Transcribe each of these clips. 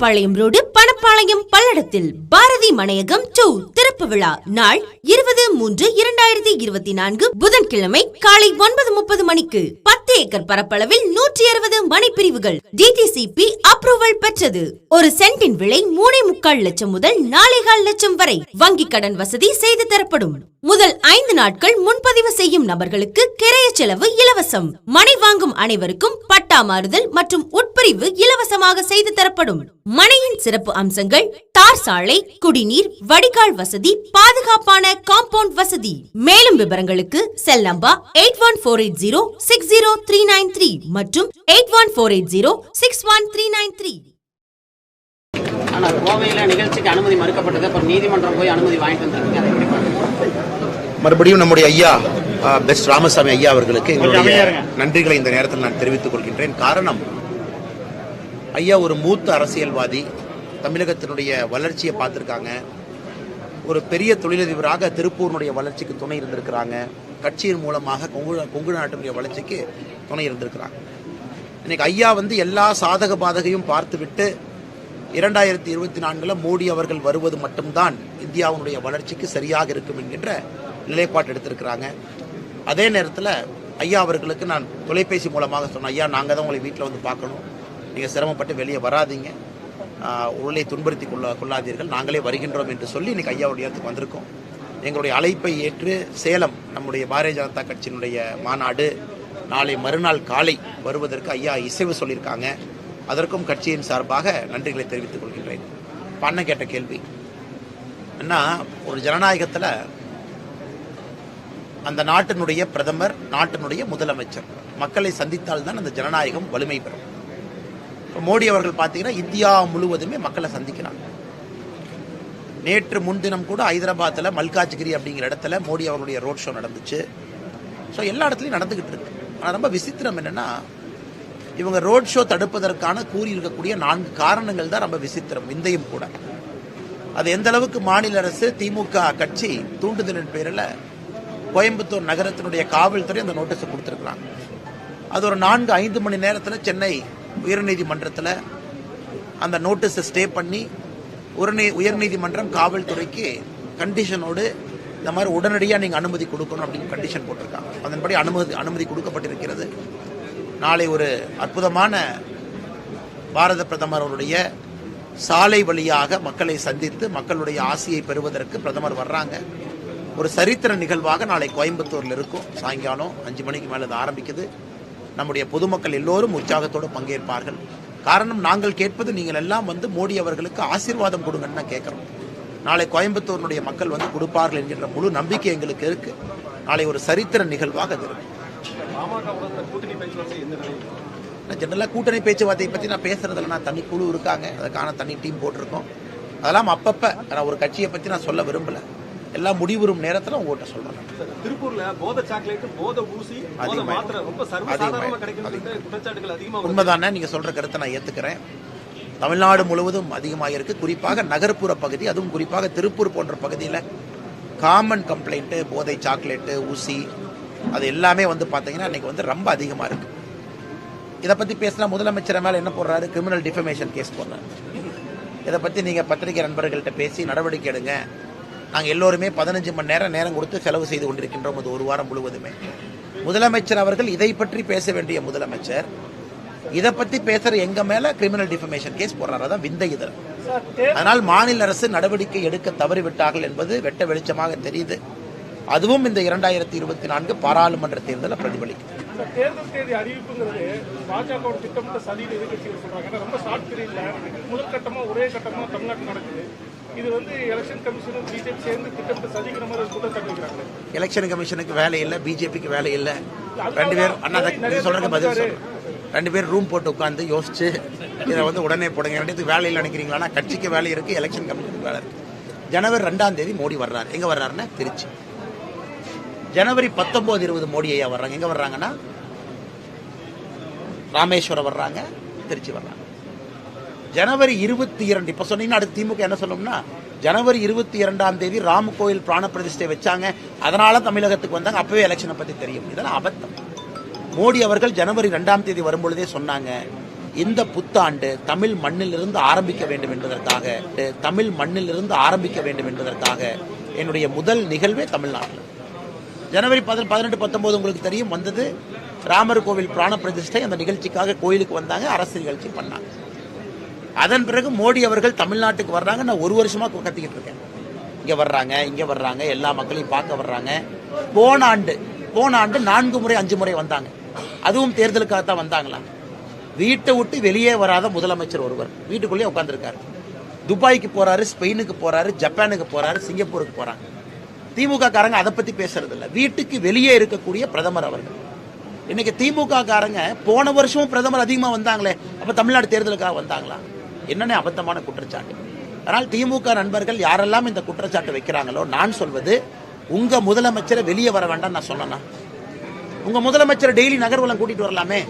Pappampalayam road Panapalayam பல்லடத்தில் Bharathi மனையகம் two திறப்பு விழா நாள் இருபது மூன்று இரண்டாயிரத்தி இருபத்தி நான்கு புதன்கிழமை காலை ஒன்பது முப்பது மணிக்கு. பத்து ஏக்கர் பரப்பளவில் நூற்றி அறுபது மனைப்பிரிவுகள் டிடிசிபி அப்ரூவல் பெற்றது. ஒரு சென்டின் விலை மூணே முக்கால் லட்சம் முதல் நாலேகால் லட்சம் வரை வங்கி கடன் வசதி செய்து தரப்படும். முதல் ஐந்து நாட்கள் முன்பதிவு செய்யும் நபர்களுக்கு கிரை செலவு இலவசம். மனை வாங்கும் அனைவருக்கும் பட்டா மாறுதல் மற்றும் உட்பிரிவு இலவசமாக செய்து தரப்படும். மனையின் சிறப்பு அம்சங்கள் தார் சாலை குடிநீர் வடிகால் வசதி பாதுகாப்பான காம்பவுண்ட் வசதி. மேலும் விவரங்களுக்கு cell number eight one four eight zero six zero three nine three மற்றும் eight one four eight zero six one three nine three. ஆனால் கோவையில் நிகழ்ச்சிக்கு அனுமதி மறுக்கப்பட்டது. அப்புறம் நீதிமன்றம் போய் அனுமதி வாங்கிட்டு பார்க்குறீங்க? மறுபடியும் நம்முடைய ஐயா பெஸ்ட் ராமசாமி ஐயா அவர்களுக்கு எங்களுடைய நன்றிகளை இந்த நேரத்தில் நான் தெரிவித்துக் கொள்கின்றேன். காரணம் ஐயா ஒரு மூத்த அரசியல்வாதி தமிழகத்தினுடைய வளர்ச்சியை பார்த்துருக்காங்க. ஒரு பெரிய தொழிலதிபராக திருப்பூரினுடைய வளர்ச்சிக்கு துணை இருந்திருக்கிறாங்க. கட்சியின் மூலமாக கொங்கு கொங்கு நாட்டினுடைய வளர்ச்சிக்கு துணை இருந்திருக்கிறாங்க. இன்னைக்கு ஐயா வந்து எல்லா சாதக பாதகையும் பார்த்துவிட்டு இரண்டாயிரத்தி இருபத்தி நான்கில் மோடி அவர்கள் வருவது மட்டும்தான் இந்தியாவினுடைய வளர்ச்சிக்கு சரியாக இருக்கும் என்கின்ற நிலைப்பாடு எடுத்திருக்கிறாங்க. அதே நேரத்தில் ஐயா அவர்களுக்கு நான் தொலைபேசி மூலமாக சொன்னேன் ஐயா நாங்கள் தான் உங்களை வீட்டில் வந்து பார்க்கணும். நீங்கள் சிரமப்பட்டு வெளியே வராதீங்க. உள்ளே உடலை துன்புறுத்தி கொள்ள கொள்ளாதீர்கள். நாங்களே வருகின்றோம் என்று சொல்லி இன்றைக்கி ஐயாவுடைய இடத்துக்கு வந்திருக்கோம். எங்களுடைய அழைப்பை ஏற்று சேலம் நம்முடைய பாரதிய ஜனதா கட்சியினுடைய மாநாடு நாளை மறுநாள் காலை வருவதற்கு ஐயா இசைவு சொல்லியிருக்காங்க. அதற்கும் கட்சியின் சார்பாக நன்றிகளை தெரிவித்துக் கொள்கின்றேன். பண்ண கேட்ட கேள்வி. என்ன ஒரு ஜனநாயகத்தில் அந்த நாட்டினுடைய பிரதமர் நாட்டினுடைய முதலமைச்சர். மக்களை சந்தித்தால்தான் அந்த ஜனநாயகம் வலிமை பெறும். இப்போ மோடி அவர்கள் பார்த்தீங்கன்னா இந்தியா முழுவதுமே மக்களை சந்திக்கிறாங்க. நேற்று முன்தினம் கூட ஹைதராபாத்தில் மல்காஜ்கிரி அப்படிங்கிற இடத்துல மோடி அவர்களுடைய ரோட் ஷோ நடந்துச்சு. ஸோ எல்லா இடத்துலையும் நடந்துகிட்டு இருக்கு. ஆனால் ரொம்ப விசித்திரம் என்னென்னா இவங்க ரோட் ஷோ தடுப்பதற்கான கூறியிருக்கக்கூடிய நான்கு காரணங்கள் தான் ரொம்ப விசித்திரம் விந்தையும் கூட. அது எந்த அளவுக்கு மாநில அரசு திமுக கட்சி தூண்டுதலின் பேரில் கோயம்புத்தூர் நகரத்தினுடைய காவல்துறை அந்த நோட்டீஸை கொடுத்துருக்குறாங்க. அது ஒரு நான்கு ஐந்து மணி நேரத்தில் சென்னை உயர்நீதிமன்றத்தில் அந்த நோட்டீஸை ஸ்டே பண்ணி உயர்நீ உயர்நீதிமன்றம் காவல்துறைக்கு கண்டிஷனோடு இந்த மாதிரி உடனடியாக நீங்கள் அனுமதி கொடுக்கணும் அப்படின்னு கண்டிஷன் போட்டிருக்காங்க. அதன்படி அனுமதி அனுமதி கொடுக்கப்பட்டிருக்கிறது. நாளை ஒரு அற்புதமான பாரத பிரதமர் அவருடைய சாலை வழியாக மக்களை சந்தித்து மக்களுடைய ஆசையை பெறுவதற்கு பிரதமர் வர்றாங்க. ஒரு சரித்திர நிகழ்வாக நாளை கோயம்புத்தூர்ல இருக்கும். சாயங்காலம் அஞ்சு மணிக்கு மேல இது ஆரம்பிக்குது. நம்முடைய பொதுமக்கள் எல்லோரும் உற்சாகத்தோடு பங்கேற்பார்கள். காரணம் நாங்கள் கேட்பது நீங்கள் எல்லாம் வந்து மோடி அவர்களுக்கு ஆசீர்வாதம் கொடுங்கன்னு கேட்கிறோம். நாளை கோயம்புத்தூரினுடைய மக்கள் வந்து கொடுப்பார்கள் என்கின்ற முழு நம்பிக்கை எங்களுக்கு இருக்கு. நாளை ஒரு சரித்திர நிகழ்வாக அது இருக்கும் ஜெனரலாக கூட்டணி பேச்சுவார்த்தையை பற்றி நான் பேசுறதுல நான் தனி குழு இருக்காங்க. அதுக்கான தனி டீம் போட்டிருக்கோம். அதெல்லாம் அப்பப்போ நான் ஒரு கட்சியை பற்றி நான் சொல்ல விரும்பல. எல்லாம் முடிவுறும் நேரத்தில் உங்கள்கிட்ட சொல்கிறேன் திருப்பூர்ல போதை சாக்லேட் போதை ஊசி போதை அதிகமா- மாத்திரை ரொம்ப அதிகமா- சர்வசாதாரணமா கிடைக்கிறது குற்றச்சாட்டுகள் அதிகமா வருது. உண்மைதானே? நீங்கள் சொல்கிற கருத்தை நான் ஏற்றுக்கிறேன் தமிழ்நாடு முழுவதும் அதிகமாக இருக்கு. குறிப்பாக நகர்ப்புற பகுதி அதுவும் குறிப்பாக திருப்பூர் போன்ற பகுதியில் காமன் கம்ப்ளைண்ட்டு போதை சாக்லேட்டு ஊசி அது எல்லாமே வந்து பார்த்தீங்கன்னா இன்னைக்கு வந்து ரொம்ப அதிகமாக இருக்கு. இதை பற்றி பேசினா முதலமைச்சர் மேலே என்ன போடுறாரு? கிரிமினல் டிஃபமேஷன் கேஸ் போடுறாரு. இதை பற்றி நீங்கள் பத்திரிகை நண்பர்கள்ட்ட பேசி நடவடிக்கை எடுங்க. நாங்கள் எல்லோருமே பதினஞ்சு மணி நேரம் நேரம் கொடுத்து செலவு செய்து கொண்டிருக்கின்றோம் அது ஒரு வாரம் முழுவதுமே. முதலமைச்சர் அவர்கள் இதை பற்றி பேச வேண்டிய முதலமைச்சர் இதை பற்றி பேசுற எங்க மேல கிரிமினல் டிஃபமேஷன் கேஸ் போடுறாரு. அதான் விந்தை இதழ். அதனால் மாநில அரசு நடவடிக்கை எடுக்க தவறிவிட்டார்கள் என்பது வெட்ட வெளிச்சமாக தெரியுது. அதுவும் இந்த இரண்டாயிரத்தி இருபத்தி நான்கு பாராளுமன்ற தேர்தலில் பிரதிபலிக்கும் தேர்தல் தேதி அறிவிப்புங்கிறது பாஜக திட்டமிட்ட சதியில் எதிர்கட்சிகள் சொல்றாங்க. ரொம்ப ஷார்ட் பீரியட்ல முதல் கட்டமா ஒரே கட்டமா தமிழ்நாட்டில் நடக்குது. இது வந்து எலெக்ஷன் கமிஷனும் பிஜேபி சேர்ந்து திட்டமிட்ட சதிக்கிற மாதிரி ஒரு குற்றச்சாட்டு எலெக்ஷன் கமிஷனுக்கு வேலை இல்லை பிஜேபிக்கு வேலை இல்லை. ரெண்டு பேர் அண்ணா சொல்றதுக்கு பதில் சொல்றேன் ரெண்டு பேர் ரூம் போட்டு உட்காந்து யோசிச்சு இதை வந்து உடனே போடுங்க. ரெண்டுத்துக்கு வேலை இல்லை நினைக்கிறீங்களா கட்சிக்கு வேலை இருக்கு எலெக்ஷன் கமிஷனுக்கு வேலை இருக்கு. ஜனவரி ரெண்டாம் தேதி மோடி வர்றாரு. எங்க வர்றாருன்னா திருச்சி. ஜனவரி பத்தொன்பது இருபது மோடி ஐயா வர்றாங்க. எங்க வர்றாங்கன்னா ராமேஸ்வரம் வர்றாங்க திருச்சி வர்றாங்க. ஜனவரி இருபத்தி இரண்டு இப்போ சொன்னீங்கன்னா அடுத்து திமுக என்ன சொல்லணும்னா ஜனவரி இருபத்தி இரண்டாம் தேதி ராம கோயில் பிராண பிரதிஷ்டை வச்சாங்க. அதனால தமிழகத்துக்கு வந்தாங்க. அப்பவே எலெக்ஷனை பற்றி தெரியும். இதெல்லாம் அபத்தம். மோடி அவர்கள் ஜனவரி ரெண்டாம் தேதி வரும்பொழுதே சொன்னாங்க இந்த புத்தாண்டு தமிழ் மண்ணிலிருந்து ஆரம்பிக்க வேண்டும் என்பதற்காக தமிழ் மண்ணிலிருந்து ஆரம்பிக்க வேண்டும் என்பதற்காக என்னுடைய முதல் நிகழ்வே தமிழ்நாட்டில். ஜனவரி பதி பதினெட்டு பத்தொம்போது உங்களுக்கு தெரியும் வந்தது. ராமர் கோவில் பிராண பிரதிஷ்டை அந்த நிகழ்ச்சிக்காக கோயிலுக்கு வந்தாங்க அரசு நிகழ்ச்சி பண்ணாங்க. அதன் பிறகு மோடி அவர்கள் தமிழ்நாட்டுக்கு வர்றாங்க. நான் ஒரு வருஷமா கத்திக்கிட்டு இருக்கேன். இங்க வர்றாங்க இங்க வர்றாங்க எல்லா மக்களையும் பார்க்க வர்றாங்க. போன ஆண்டு போன ஆண்டு நான்கு முறை அஞ்சு முறை வந்தாங்க. அதுவும் தேர்தலுக்காக தான் வந்தாங்களா? வீட்டை விட்டு வெளியே வராத முதலமைச்சர் ஒருவர். வீட்டுக்குள்ளேயே உட்காந்துருக்காரு துபாய்க்கு போறாரு ஸ்பெயினுக்கு போறாரு ஜப்பானுக்கு போறாரு சிங்கப்பூருக்கு போறாங்க. திமுக காரங்க அதை பத்தி பேசுறது இல்லை வீட்டுக்கு வெளியே இருக்கக்கூடிய பிரதமர் அவர்கள். இன்னைக்கு திமுக காரங்க போன வருஷமும் பிரதமர் அதிகமா வந்தாங்களே. அப்ப தமிழ்நாடு தேர்தலுக்காக வந்தாங்களா? என்னென்ன அபத்தமான குற்றச்சாட்டு? அதனால் திமுக நண்பர்கள் யாரெல்லாம் இந்த குற்றச்சாட்டு வைக்கிறாங்களோ நான் சொல்வது உங்கள் முதலமைச்சரை வெளியே வர வேண்டாம் நான் சொன்னேன்னா உங்கள் முதலமைச்சர் டெய்லி நகர்வலம் கூட்டிகிட்டு வரலாமே?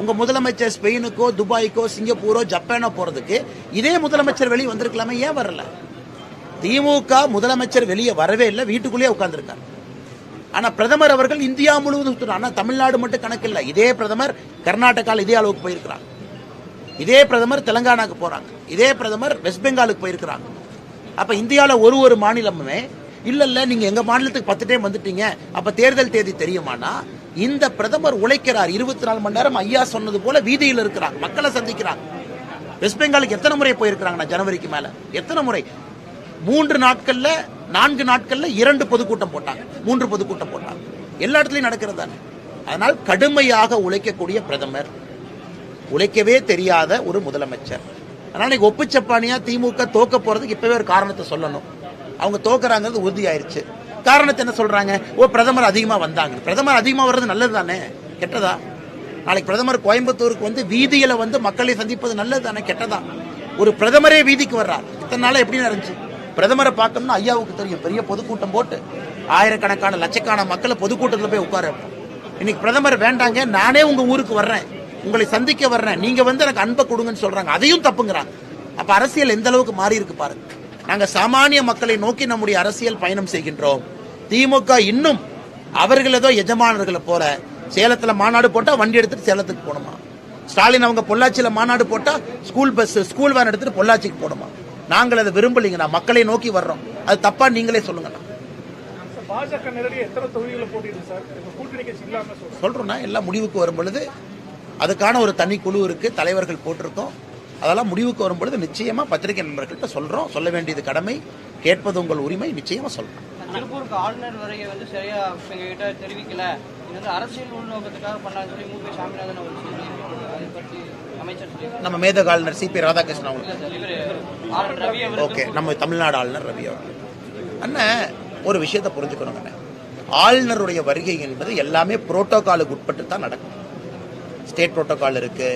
உங்கள் முதலமைச்சர் ஸ்பெயினுக்கோ துபாய்க்கோ சிங்கப்பூரோ ஜப்பானோ போகிறதுக்கு இதே முதலமைச்சர் வெளியே வந்திருக்கலாமே ஏன் வரல? திமுக முதலமைச்சர் வெளியே வரவே இல்லை வீட்டுக்குள்ளேயே உட்காந்துருக்கார் ஆனால் பிரதமர் அவர்கள் இந்தியா முழுவதும் சுற்றுறார். தமிழ்நாடு மட்டும் கணக்கு இதே பிரதமர் கர்நாடகாவில் இதே அளவுக்கு போயிருக்கிறார். இதே பிரதமர் தெலங்கானாக்கு போகிறாங்க இதே பிரதமர் வெஸ்ட் பெங்காலுக்கு போயிருக்கிறாங்க. அப்போ இந்தியாவில் ஒரு ஒரு மாநிலமுமே இல்லை இல்லை நீங்கள் எங்கள் மாநிலத்துக்கு பத்து டைம் வந்துட்டீங்க. அப்போ தேர்தல் தேதி தெரியுமானா இந்த பிரதமர் உழைக்கிறார் இருபத்தி நாலு மணி நேரம் ஐயா சொன்னது போல வீதியில் இருக்கிறாங்க. மக்களை சந்திக்கிறாங்க. வெஸ்ட் பெங்காலுக்கு எத்தனை முறை போயிருக்கிறாங்கண்ணா ஜனவரிக்கு மேலே? எத்தனை முறை? மூன்று நாட்களில் நான்கு நாட்களில் இரண்டு பொதுக்கூட்டம் போட்டாங்க. மூன்று பொதுக்கூட்டம் போட்டாங்க. எல்லா இடத்துலையும் நடக்கிறது தானே? அதனால் கடுமையாக உழைக்கக்கூடிய பிரதமர் உழைக்கவே தெரியாத ஒரு முதலமைச்சர். அதனால இன்னைக்கு ஒப்புச்சப்பானியா திமுக தோக்க போறதுக்கு இப்பவே ஒரு காரணத்தை சொல்லணும். அவங்க தோக்குறாங்கிறது உறுதியாயிருச்சு. காரணத்தை என்ன சொல்றாங்க? ஓ பிரதமர் அதிகமாக வந்தாங்க. பிரதமர் அதிகமாக வர்றது நல்லது தானே கெட்டதா? நாளைக்கு பிரதமர் கோயம்புத்தூருக்கு வந்து வீதியில வந்து மக்களை சந்திப்பது நல்லது தானே கெட்டதா? ஒரு பிரதமரே வீதிக்கு வர்றார். இத்தனை நாளாக எப்படி நடந்துச்சு? பிரதமரை பார்க்கணும்னா ஐயாவுக்கு தெரியும். பெரிய பொதுக்கூட்டம் போட்டு ஆயிரக்கணக்கான லட்சக்கான மக்களை பொதுக்கூட்டத்தில் போய் உட்கார இன்னைக்கு பிரதமர் வேண்டாங்க நானே உங்கள் ஊருக்கு வர்றேன். உங்களை சந்திக்க வர்றேன். நீங்க வந்து எனக்கு அன்பை கொடுங்கன்னு சொல்றாங்க. அதையும் தப்புங்கிறாங்க. அப்ப அரசியல் எந்த அளவுக்கு மாறி இருக்கு பாருங்க நாங்க சாமானிய மக்களை நோக்கி நம்முடைய அரசியல் பயணம் செய்கின்றோம். திமுக இன்னும் அவர்கள் ஏதோ எஜமானர்களை போல சேலத்துல மாநாடு போட்டா வண்டி எடுத்துட்டு சேலத்துக்கு போகணுமா? ஸ்டாலின் அவங்க பொள்ளாச்சியில மாநாடு போட்டா ஸ்கூல் பஸ் ஸ்கூல் வேன் எடுத்துட்டு பொள்ளாச்சிக்கு போகணுமா? நாங்கள் அதை விரும்பலைங்கண்ணா மக்களை நோக்கி வர்றோம். அது தப்பா நீங்களே சொல்லுங்கண்ணா பாஜக நேரடி எத்தனை சார்? கூட்டணி கட்சி எல்லாம் முடிவுக்கு வரும் பொழுது அதுக்கான ஒரு தனி குழு இருக்கு தலைவர்கள் போட்டிருக்கோம். அதெல்லாம் முடிவுக்கு வரும் பொழுது நிச்சயமா பத்திரிகை நண்பர்கள்ட்ட சொல்றோம். சொல்ல வேண்டியது கடமை. கேட்பது உங்கள் உரிமை. நிச்சயமா சொல்றோம். திருப்பூருக்கு ஆளுநர் வருகை வந்து சரியா எங்ககிட்ட தெரிவிக்கல. இது வந்து அரசியல் உள்நோக்கத்துக்காக பண்ணான்னு சொல்லி மூப்பி சாமிநாதன் அவர் அதை பற்றி நம்ம மேதக ஆளுநர் சி. பி. ராதாகிருஷ்ணன் அவங்க ஓகே நம்ம தமிழ்நாடு ஆளுநர் ரவி அவர்கள். அண்ணன் ஒரு விஷயத்தை புரிஞ்சுக்கணும் அண்ணன் ஆளுநருடைய வருகை என்பது எல்லாமே புரோட்டோகாலுக்கு உட்பட்டு தான் நடக்கும். ஸ்டேட் புரோட்டோகால் இருக்கு.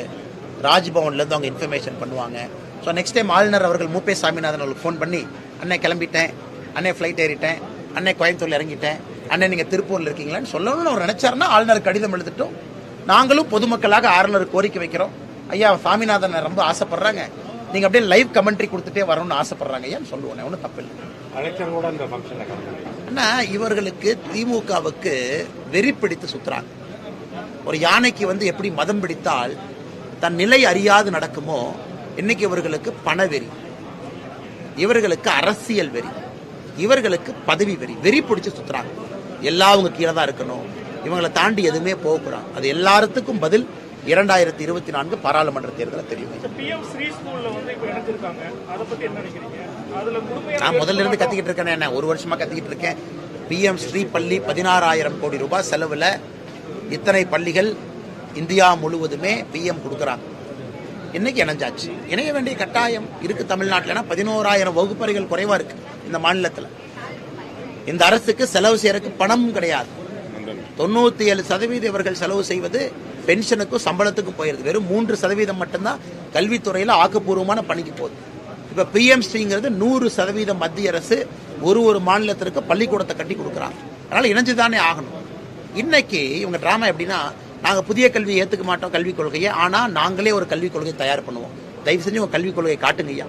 ராஜ்பவன்ல இருந்து அவங்க இன்ஃபர்மேஷன் பண்ணுவாங்க. ஸோ நெக்ஸ்ட் டைம் ஆளுநர் அவர்கள் மூப்பே சாமிநாதன் அவர்களுக்கு ஃபோன் பண்ணி அண்ணே கிளம்பிட்டேன். அண்ணே ஃப்ளைட் ஏறிட்டேன். அண்ணே கோயம்புத்தூர்ல இறங்கிட்டேன். அண்ணே நீங்க திருப்பூர்ல இருக்கீங்களான்னு சொல்லணும்னு அவர் நினைச்சாருன்னா ஆளுநர் கடிதம் எழுதிட்டோம். நாங்களும் பொதுமக்களாக ஆளுநர் கோரிக்கை வைக்கிறோம். ஐயா சாமிநாதன் ரொம்ப ஆசைப்படுறாங்க. நீங்க அப்படியே லைவ் கமெண்ட்ரி கொடுத்துட்டே வரணும்னு ஆசைப்படுறாங்க. ஐயான்னு சொல்லுவோம். ஒன்றும் தப்பு இல்லை. அண்ணா இவர்களுக்கு திமுகவுக்கு வெறி பிடித்து சுத்துறாங்க. ஒரு யானைக்கு வந்து எப்படி மதம் பிடித்தால் தன் நிலை அறியாது நடக்குமோ இன்னைக்கு இவர்களுக்கு பணவெறி இவர்களுக்கு அரசியல் வெறி இவர்களுக்கு பதவி வெறி வெறி பிடிச்சு சுத்துறாங்க. எல்லாம் அவங்க கீழே தான் இருக்கணும். இவங்களை தாண்டி எதுவுமே போகக்கூடாது அது எல்லாத்துக்கும் பதில் இரண்டாயிரத்தி இருபத்தி நான்கு பாராளுமன்ற தேர்தலில் தெரியும். நான் முதல்ல இருந்து கத்திக்கிட்டு இருக்கேன் என்ன ஒரு வருஷமா கத்திக்கிட்டு இருக்கேன். பிஎம் ஸ்ரீ பள்ளி பதினாறாயிரம் கோடி ரூபாய் செலவுல இத்தனை பள்ளிகள் இந்தியா முழுவதுமே பிஎம் கொடுக்குறாங்க. இன்னைக்கு இணைஞ்சாச்சு. இணைய வேண்டிய கட்டாயம் இருக்கு தமிழ்நாட்டில்னா பதினோராயிரம் வகுப்பறைகள் குறைவா இருக்கு இந்த மாநிலத்தில். இந்த அரசுக்கு செலவு செய்யறதுக்கு பணம் கிடையாது. தொண்ணூத்தி ஏழு சதவீதம் இவர்கள் செலவு செய்வது பென்ஷனுக்கும் சம்பளத்துக்கும் போயிருது. வெறும் மூன்று சதவீதம் மட்டும்தான் கல்வித்துறையில் ஆக்கப்பூர்வமான பணிக்கு போகுது. இப்ப பிஎம் ஸ்ரீங்கிறது நூறு சதவீதம் மத்திய அரசு ஒரு ஒரு மாநிலத்திற்கு பள்ளிக்கூடத்தை கட்டி கொடுக்குறாங்க. அதனால இணைஞ்சுதானே ஆகணும். இன்னைக்கு இவங்க ட்ராமா எப்படின்னா நாங்கள் புதிய கல்வியை ஏற்றுக்க மாட்டோம் கல்விக் கொள்கையை ஆனால் நாங்களே ஒரு கல்விக் கொள்கையை தயார் பண்ணுவோம். தயவு செஞ்சு உங்கள் கல்விக் கொள்கையை காட்டுங்க ஐயா.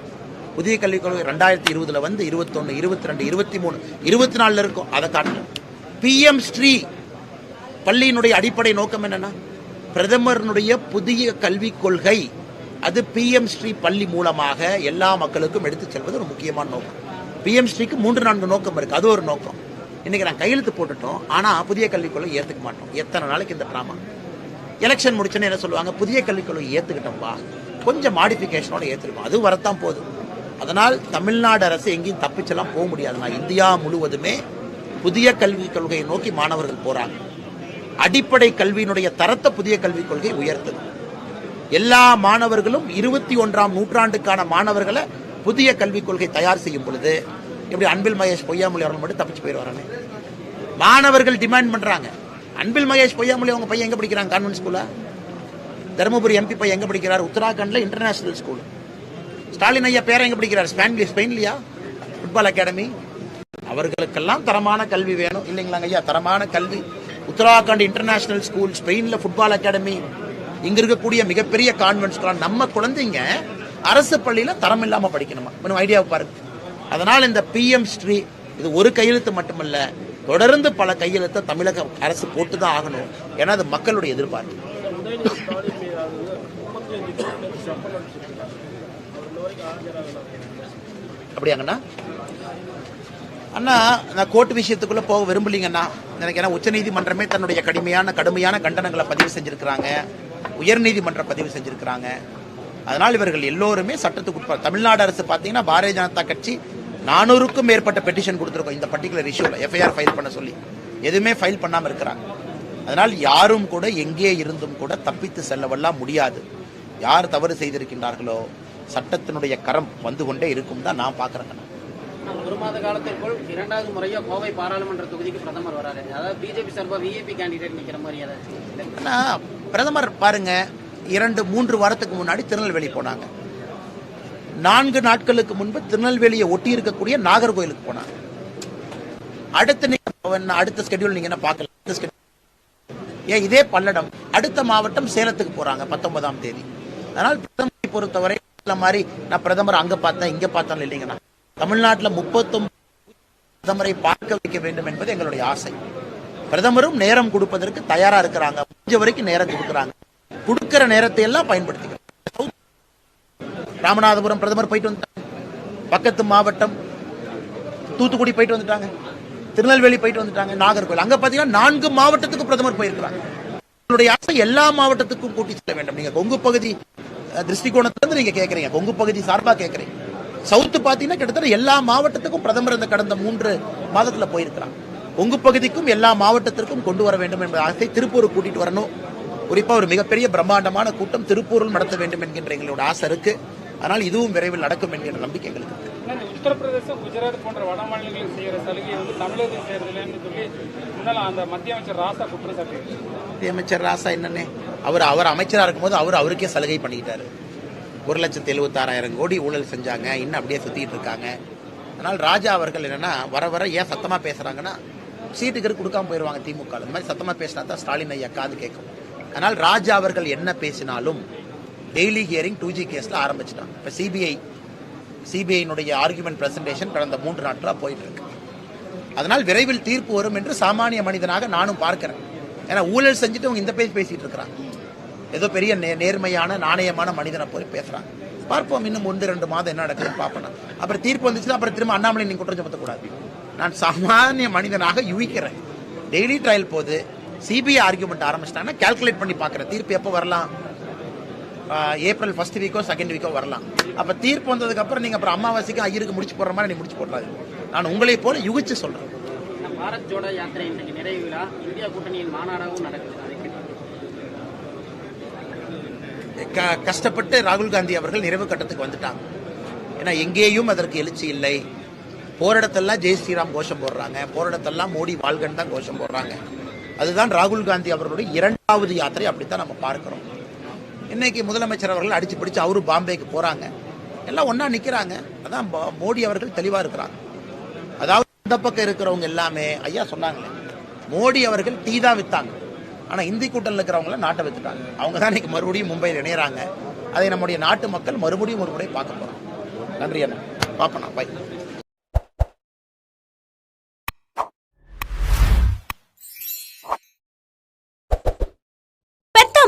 புதிய கல்விக் கொள்கை ரெண்டாயிரத்தி இருபதுல வந்து இருபத்தொன்று இருபத்தி ரெண்டு இருபத்தி மூணு இருபத்தி நாலுல இருக்கும். அதை காட்டுங்க. பிஎம் ஸ்ரீ பள்ளியினுடைய அடிப்படை நோக்கம் என்னன்னா பிரதமரனுடைய புதிய கல்விக் கொள்கை அது பிஎம் ஸ்ரீ பள்ளி மூலமாக எல்லா மக்களுக்கும் எடுத்து செல்வது ஒரு முக்கியமான நோக்கம். பிஎம் ஸ்ரீக்கு மூன்று நான்கு நோக்கம் இருக்கு. அது ஒரு நோக்கம். இன்னைக்கு நான் கையெழுத்து போட்டுட்டோம். ஆனால் புதிய கல்விக் ஏற்றுக்க மாட்டோம். எத்தனை நாளைக்கு இந்த ட்ராமா எலெக்ஷன் முடிச்சோன்னு என்ன சொல்லுவாங்க? புதிய கல்விக் ஏற்றுக்கிட்டோம்ப்பா கொஞ்சம் மாடிஃபிகேஷனோட ஏத்துருக்கோம் அது வரத்தான் போதும் அதனால் தமிழ்நாடு அரசு எங்கேயும் தப்பிச்செல்லாம் போக முடியாதுன்னா இந்தியா முழுவதுமே புதிய கல்விக் கொள்கையை நோக்கி மாணவர்கள் போகிறாங்க அடிப்படை கல்வியினுடைய தரத்தை புதிய கல்விக் கொள்கை உயர்த்தது. எல்லா மாணவர்களும் இருபத்தி ஒன்றாம் நூற்றாண்டுக்கான மாணவர்களை புதிய கல்விக் கொள்கை தயார் செய்யும் பொழுது இப்படி அன்பில் மகேஷ் பொய்யாமொழி அவர்கள் மட்டும் தப்பிச்சு போயிடுவாரானே? மாணவர்கள் டிமாண்ட் பண்ணுறாங்க அன்பில் மகேஷ் பொய்யாமொழி அவங்க பையன் எங்கே படிக்கிறாங்க கான்வென்ட் ஸ்கூலில் தருமபுரி எம்பி பையன் எங்கே படிக்கிறார்? உத்தராகண்டில் இன்டர்நேஷனல் ஸ்கூல் ஸ்டாலின் ஐயா பேரை எங்கே படிக்கிறார்? ஸ்பெயின்லி ஸ்பெயின்லியா ஃபுட்பால் அகாடமி அவர்களுக்கெல்லாம் தரமான கல்வி வேணும். இல்லைங்களாங்க ஐயா தரமான கல்வி. உத்தராகண்ட் இன்டர்நேஷனல் ஸ்கூல் ஸ்பெயினில் ஃபுட்பால் அகாடமி இங்கே இருக்கக்கூடிய மிகப்பெரிய கான்வென்ட் ஸ்கூல் நம்ம குழந்தைங்க அரசு பள்ளியில் தரம் இல்லாமல் படிக்கணுமா? இன்னும் ஐடியாவை பாருங்கள் அதனால் இந்த பிஎம் ஸ்ரீ இது ஒரு கையெழுத்து மட்டுமல்ல தொடர்ந்து பல கையெழுத்தை தமிழக அரசு போட்டு தான் ஆகணும். ஏன்னா அது மக்களுடைய எதிர்பார்ப்பு. அப்படியாங்கண்ணா? அண்ணா நான் கோர்ட் விஷயத்துக்குள்ள போக விரும்பலீங்கண்ணா. எனக்கு ஏன்னா உச்சநீதிமன்றமே தன்னுடைய கடுமையான கடுமையான கண்டனங்களை பதிவு செஞ்சிருக்கிறாங்க. உயர்நீதிமன்றம் பதிவு செஞ்சிருக்கிறாங்க. அதனால் இவர்கள் எல்லோருமே சட்டத்துக்கு உட்பட தமிழ்நாடு அரசு பார்த்தீங்கன்னா பாரதிய ஜனதா கட்சி நானூறுக்கும் மேற்பட்ட பெட்டிஷன் கொடுத்துருக்கோம் இந்த பர்டிகுலர் இஷ்யூல எஃப்ஐஆர் ஃபைல் பண்ண சொல்லி. எதுவுமே ஃபைல் பண்ணாம இருக்கிறாங்க. அதனால் யாரும் கூட எங்கே இருந்தும் கூட தப்பித்து செல்லவெல்லாம் முடியாது. யார் தவறு செய்திருக்கின்றார்களோ சட்டத்தினுடைய கரம் வந்து கொண்டே இருக்கும் தான் நான் பார்க்குறேங்க ஒரு மாத காலத்திற்குள் இரண்டாவது முறையா கோவை பாராளுமன்ற தொகுதிக்கு பிரதமர் வராரு. அதாவது பிஜேபி சார்பா விஐபி கேண்டிடேட் நிக்கிற மாதிரி ஏதாச்சும் பிரதமர் பாருங்க இரண்டு மூன்று வாரத்துக்கு முன்னாடி திருநெல்வேலி போனாங்க. நான்கு நாட்களுக்கு முன்பு திருநெல்வேலியை ஒட்டி இருக்கக்கூடிய நாகர்கோயிலுக்கு போனாங்க அடுத்த நீங்க அடுத்த ஸ்கெடியூல் நீங்க என்ன பார்க்கல ஏன் இதே பல்லடம். அடுத்த மாவட்டம் சேலத்துக்கு போறாங்க பத்தொன்பதாம் தேதி. அதனால் பிரதமரை பொறுத்தவரை மாதிரி நான் பிரதமர் அங்க பார்த்தேன் இங்க பார்த்தேன் இல்லைங்கண்ணா தமிழ்நாட்டில் முப்பத்தொன்பது பிரதமரை பார்க்க வைக்க வேண்டும் என்பது எங்களுடைய ஆசை. பிரதமரும் நேரம் கொடுப்பதற்கு தயாரா இருக்கிறாங்க. முடிஞ்ச வரைக்கும் நேரம் கொடுக்கறாங்க. கொடுக்கிற நேரத்தை எல்லாம் பயன்படுத்திக்கிறோம் ராமநாதபுரம் பிரதமர் போயிட்டு வந்துட்டாங்க. பக்கத்து மாவட்டம் தூத்துக்குடி போயிட்டு வந்துட்டாங்க. திருநெல்வேலி போயிட்டு வந்துட்டாங்க. நாகர்கோவில். அங்க பாத்தீங்கன்னா நான்கு மாவட்டத்துக்கு பிரதமர் போயிருக்கிறாங்க உங்களுடைய ஆசை எல்லா மாவட்டத்துக்கும் கூட்டி செல்ல வேண்டும். நீங்க கொங்கு பகுதி அஹ், திருஷ்டிகோணத்துல இருந்து நீங்க கேட்கறீங்க கொங்கு பகுதி சார்பா கேட்கறீங்க சவுத்து பாத்தீங்கன்னா கிட்டத்தட்ட எல்லா மாவட்டத்துக்கும் பிரதமர் இந்த கடந்த மூன்று மாதத்துல போயிருக்கிறாங்க கொங்கு பகுதிக்கும் எல்லா மாவட்டத்திற்கும் கொண்டு வர வேண்டும் என்ற ஆசை திருப்பூர் கூட்டிட்டு வரணும். குறிப்பா ஒரு மிகப்பெரிய பிரம்மாண்டமான கூட்டம் திருப்பூரில் நடத்த வேண்டும் என்கின்ற எங்களோட ஆசை இருக்கு. ஆனால் இதுவும் விரைவில் நடக்கும் என்கின்ற நம்பிக்கை எங்களுக்கு இருக்கு உத்தரப்பிரதேசம் குஜராத் போன்ற வட மாநிலங்களில் செய்யற சலுகை வந்து தமிழகத்தில் செய்யறதில்லைன்னு சொல்லி முன்னால அந்த மத்திய அமைச்சர் ராசா குற்றம் சாட்டியிருக்காரு மத்திய அமைச்சர் ராசா என்னன்னே? அவர் அவர் அமைச்சரா இருக்கும்போது அவர் அவருக்கே சலுகை பண்ணிக்கிட்டாரு ஒரு லட்சத்தி எழுபத்தாறாயிரம் கோடி ஊழல் செஞ்சாங்க இன்னும் அப்படியே சுத்திட்டு இருக்காங்க. அதனால் ராஜா அவர்கள் என்னன்னா வர வர ஏன் சத்தமா பேசுறாங்கன்னா சீட்டுக்கு கொடுக்காம போயிருவாங்க திமுக இந்த மாதிரி சத்தமா பேசினா தான் ஸ்டாலின் ஐயா காது கேட்கும். அதனால் ராஜா அவர்கள் என்ன பேசினாலும் டெய்லி ஹியரிங் டூ ஜி கேஸில் ஆரம்பிச்சிட்டாங்க. இப்போ சிபிஐ சிபிஐனுடைய ஆர்குமெண்ட் ப்ரெசன்டேஷன் கடந்த மூன்று நாட்களாக போயிட்டு இருக்கு அதனால் விரைவில் தீர்ப்பு வரும் என்று சாமானிய மனிதனாக நானும் பார்க்கிறேன். ஏன்னா ஊழல் செஞ்சுட்டு அவங்க இந்த பேஜ் பேசிகிட்டு இருக்கிறாங்க. ஏதோ பெரிய நே- நேர்மையான நாணயமான மனிதனை போய் பேசுகிறாங்க பார்ப்போம் இன்னும் ஒன்று ரெண்டு மாதம் என்ன நடக்குதுன்னு பார்ப்போம். அப்புறம் தீர்ப்பு வந்துச்சுன்னா அப்புறம் திரும்ப அண்ணாமலை நீங்கள் குற்றம் சுமத்தக்கூடாது. நான் சாமானிய மனிதனாக யூகிக்கிறேன். டெய்லி ட்ரையல் போது சிபிஐ ஆர்குமெண்ட் ஆரம்பிச்சிட்டாங்கன்னா கால்குலேட் பண்ணி பார்க்குறேன். தீர்ப்பு எப்போ வரலாம்? ஏப்ரல் ஃபர்ஸ்ட் வீக்கோ செகண்ட் வீக்கோ வரலாம். அப்ப தீர்ப்பு வந்ததுக்கு அப்புறம் நீங்க அப்புறம் அமாவாசைக்கு ஐயருக்கு முடிச்சு போடுற மாதிரி நீ முடிச்சு போடுறாரு நான் உங்களை போல யுகிச்சு சொல்றேன். பாரத் ஜோடோ யாத்திரை இன்னைக்கு நிறைவு விழா. இந்தியா கூட்டணியின் மாநாடாகவும் நடக்குது க- கஷ்டப்பட்டு ராகுல் காந்தி அவர்கள் நிறைவு கட்டத்துக்கு வந்துட்டாங்க. ஏன்னா எங்கேயும் அதற்கு எழுச்சி இல்லை. போரிடத்தெல்லாம் ஜெய் ஸ்ரீராம் கோஷம் போடுறாங்க. போரிடத்தெல்லாம் மோடி வாழ்கன் தான் கோஷம் போடுறாங்க. அதுதான் ராகுல் காந்தி அவர்களுடைய இரண்டாவது யாத்திரை அப்படித்தான் நம்ம பார்க்கிறோம். இன்னைக்கு முதலமைச்சர் அவர்கள் அடிச்சு பிடிச்சு அவரும் பாம்பேக்கு போறாங்க. எல்லாம் ஒண்ணா நிக்கிறாங்க. அதான் மோடி அவர்கள் தெளிவா இருக்கிறாங்க. அதாவது இந்த பக்கம் இருக்கிறவங்க எல்லாமே ஐயா சொன்னாங்களே மோடி அவர்கள் டீ தான் வித்தாங்க. ஆனா இந்தி கூட்டணியில் இருக்கிறவங்கள நாட்டை வித்துட்டாங்க. அவங்க தான் இன்னைக்கு மறுபடியும் மும்பையில் இணையறாங்க. அதை நம்முடைய நாட்டு மக்கள் மறுபடியும் ஒரு முறை பார்க்க போறோம் நன்றி அண்ணா. பார்ப்போம் bye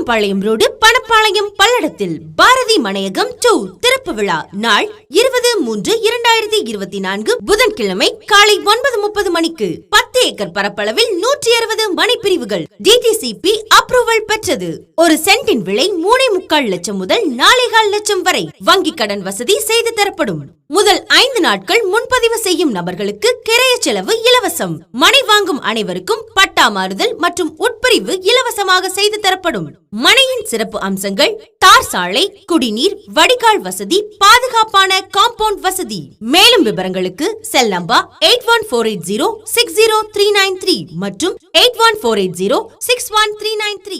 Palayam road road Panapalayam பல்லடத்தில் பாரதி மனையகம் டூ திறப்பு விழா. நாள் இருபது மூன்று இரண்டாயிரத்தி இருபத்தி நான்கு புதன்கிழமை காலை ஒன்பது முப்பது மணிக்கு பத்து ஏக்கர் பரப்பளவில் நூற்றி அறுபது மனைப்பிரிவுகள் டிடிசிபி அப்ரூவல் பெற்றது. ஒரு சென்டின் விலை மூணே முக்கால் லட்சம் முதல் நாலேகால் லட்சம் வரை வங்கி கடன் வசதி செய்து தரப்படும். முதல் ஐந்து நாட்கள் முன்பதிவு செய்யும் நபர்களுக்கு கிரைய செலவு இலவசம். மனை வாங்கும் அனைவருக்கும் பட்டா மாறுதல் மற்றும் உட்பிரிவு இலவசமாக செய்து தரப்படும். மனையின் சிறப்பு அம்சம் அம்சங்கள் தார் சாலை குடிநீர் வடிகால் வசதி பாதுகாப்பான காம்பவுண்ட் வசதி. மேலும் விவரங்களுக்கு cell number eight one four eight zero six zero three nine three மற்றும் eight one four eight zero six one three nine three